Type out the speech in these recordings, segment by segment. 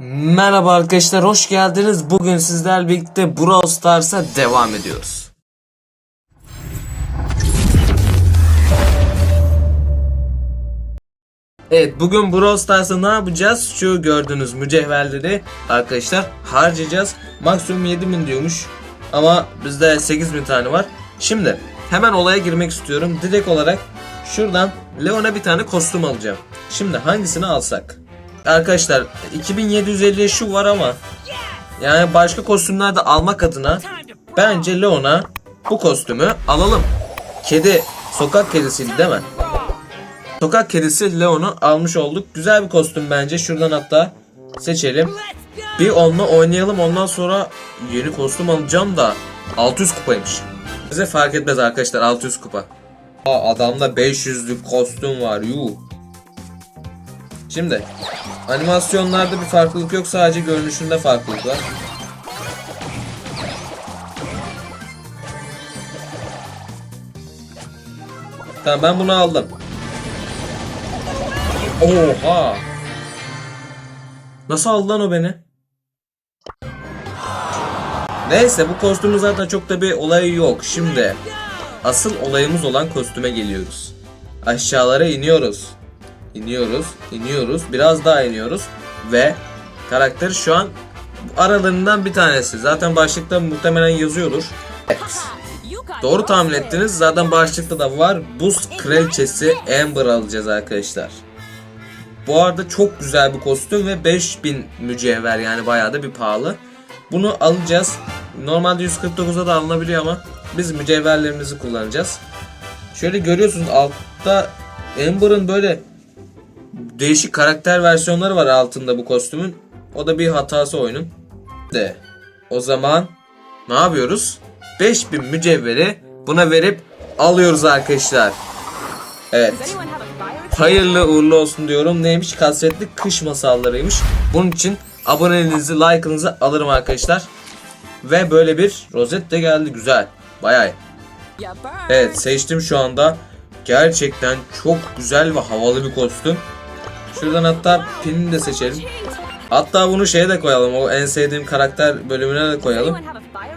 Merhaba arkadaşlar hoş geldiniz. Bugün sizlerle birlikte Brawl Stars'a devam ediyoruz. Evet bugün Brawl Stars'ta ne yapacağız? Şu gördüğünüz mücevherleri arkadaşlar harcayacağız. Maksimum 7000 diyormuş. Ama bizde 8000 tane var. Şimdi hemen olaya girmek istiyorum. Direkt olarak şuradan Leon'a bir tane kostüm alacağım. Şimdi hangisini alsak? Arkadaşlar 2750 şu var ama yani başka kostümler de almak adına bence Leon'a bu kostümü alalım. Kedi sokak kedisiydi değil mi? Sokak kedisi Leon'u almış olduk. Güzel bir kostüm bence. Şuradan hatta seçelim. Bir onunla oynayalım. Ondan sonra yeni kostüm alacağım da 600 kupaymış. Bize fark etmez arkadaşlar 600 kupa. Aa, adamda 500'lük kostüm var. Yuh. Şimdi animasyonlarda bir farklılık yok. Sadece görünüşünde farklılık var. Tamam ben bunu aldım. Oha. Nasıl aldı lan o beni? Neyse bu kostümün zaten çok da bir olayı yok. Şimdi asıl olayımız olan kostüme geliyoruz. Aşağılara iniyoruz. İniyoruz, iniyoruz, biraz daha iniyoruz ve karakter şu an aralarından bir tanesi. Zaten başlıkta muhtemelen yazıyordur. Evet. Doğru tahmin ettiniz. Zaten başlıkta da var. Buz kraliçesi Amber alacağız arkadaşlar. Bu arada çok güzel bir kostüm ve 5000 mücevher yani bayağı da bir pahalı. Bunu alacağız. Normalde 149'a da alınabiliyor ama biz mücevherlerimizi kullanacağız. Şöyle görüyorsunuz altta Amber'ın böyle değişik karakter versiyonları var altında bu kostümün. O da bir hatası oyunun. De o zaman ne yapıyoruz? 5000 mücevheri buna verip alıyoruz arkadaşlar. Evet. Hayırlı uğurlu olsun diyorum. Neymiş? Kasvetli kış masallarıymış. Bunun için aboneliğinizi, like'ınızı alırım arkadaşlar. Ve böyle bir rozet de geldi. Güzel. Bayağı. Evet seçtim şu anda. Gerçekten çok güzel ve havalı bir kostüm. Şuradan hatta pinini de seçelim. Hatta bunu şeye de koyalım. O en sevdiğim karakter bölümüne de koyalım.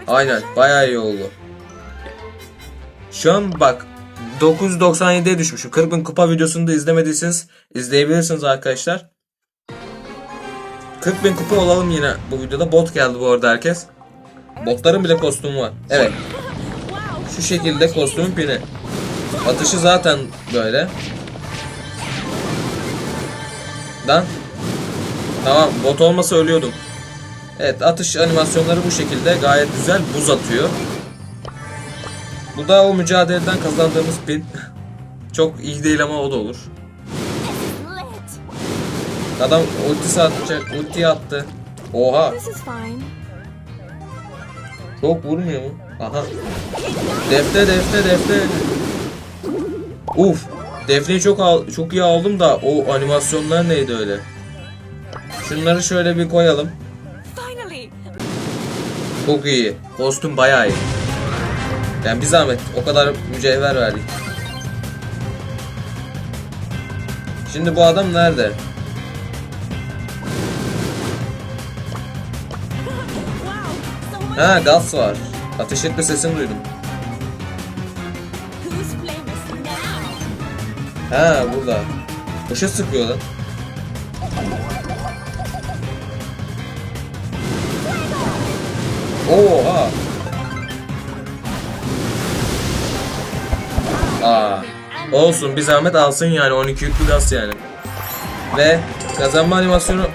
Aynen bayağı iyi oldu. Şu an bak 997'ye düşmüşüm. 40 bin kupa videosunu da izlemediyseniz izleyebilirsiniz arkadaşlar. 40 bin kupa olalım yine bu videoda. Bot geldi bu arada herkes. Botların bile kostümü var. Evet. Şu şekilde kostümün pini. Atışı zaten böyle. Lan. Tamam bot olmasa ölüyordum. Evet atış animasyonları bu şekilde gayet güzel buz atıyor. Bu da o mücadeleden kazandığımız pin. Çok iyi değil ama o da olur. Adam ultisi atacak, ulti attı. Oha, çok vurmuyor mu? Aha. Defte, defte, defte. Uf, defneyi çok al, çok iyi aldım da o animasyonlar neydi öyle? Şunları şöyle bir koyalım. Çok iyi. Kostüm bayağı iyi. Yani bir zahmet o kadar mücevher verdik. Şimdi bu adam nerede? Ha gaz var. Ateş etme sesini duydum. Ha burada. Işık sıkıyor lan. Oha. Aa. Olsun bir zahmet alsın yani 12 yüklü gaz yani. Ve kazanma animasyonu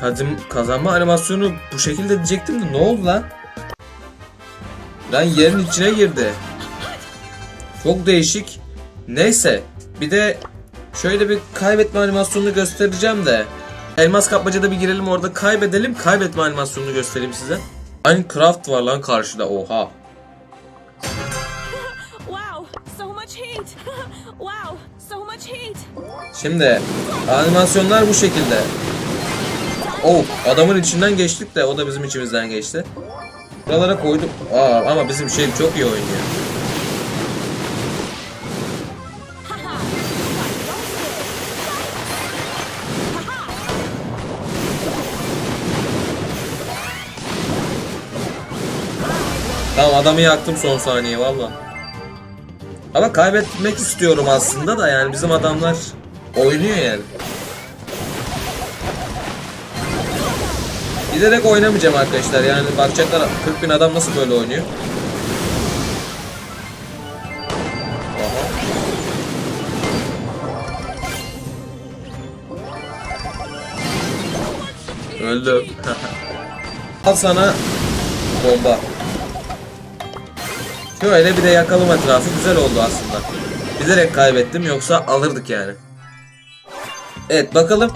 Kazım, kazanma animasyonu bu şekilde diyecektim de ne oldu lan? Lan yerin içine girdi. Çok değişik. Neyse. Bir de şöyle bir kaybetme animasyonunu göstereceğim de. Elmas kapmacada bir girelim orada kaybedelim. Kaybetme animasyonunu göstereyim size. Minecraft var lan karşıda. Oha. Şimdi animasyonlar bu şekilde. Oh adamın içinden geçtik de o da bizim içimizden geçti. Buralara koydum. Aa ama bizim şey çok iyi oynuyor. Tamam adamı yaktım son saniye valla. Ama kaybetmek istiyorum aslında da yani bizim adamlar oynuyor yani. Bilerek oynamayacağım arkadaşlar yani bakacaklar 40 bin adam nasıl böyle oynuyor. Aha. Öldüm. Al sana bomba. Şöyle bir de yakalım etrafı güzel oldu aslında. Bilerek kaybettim yoksa alırdık yani. Evet bakalım.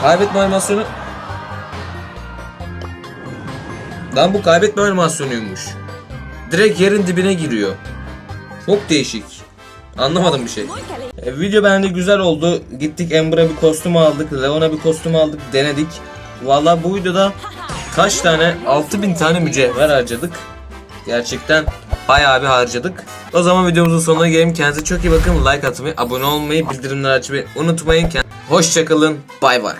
Kaybetme animasyonu. Lan bu kaybetme animasyonuymuş. Direkt yerin dibine giriyor. Çok değişik. Anlamadım bir şey. E, video bence güzel oldu. Gittik Ember'a bir kostüm aldık. Leon'a bir kostüm aldık. Denedik. Valla bu videoda kaç tane? 6000 tane mücevher harcadık. Gerçekten bayağı bir harcadık. O zaman videomuzun sonuna gelelim. Kendinize çok iyi bakın. Like atmayı, abone olmayı, bildirimleri açmayı unutmayın. Hoşçakalın. Bay bay.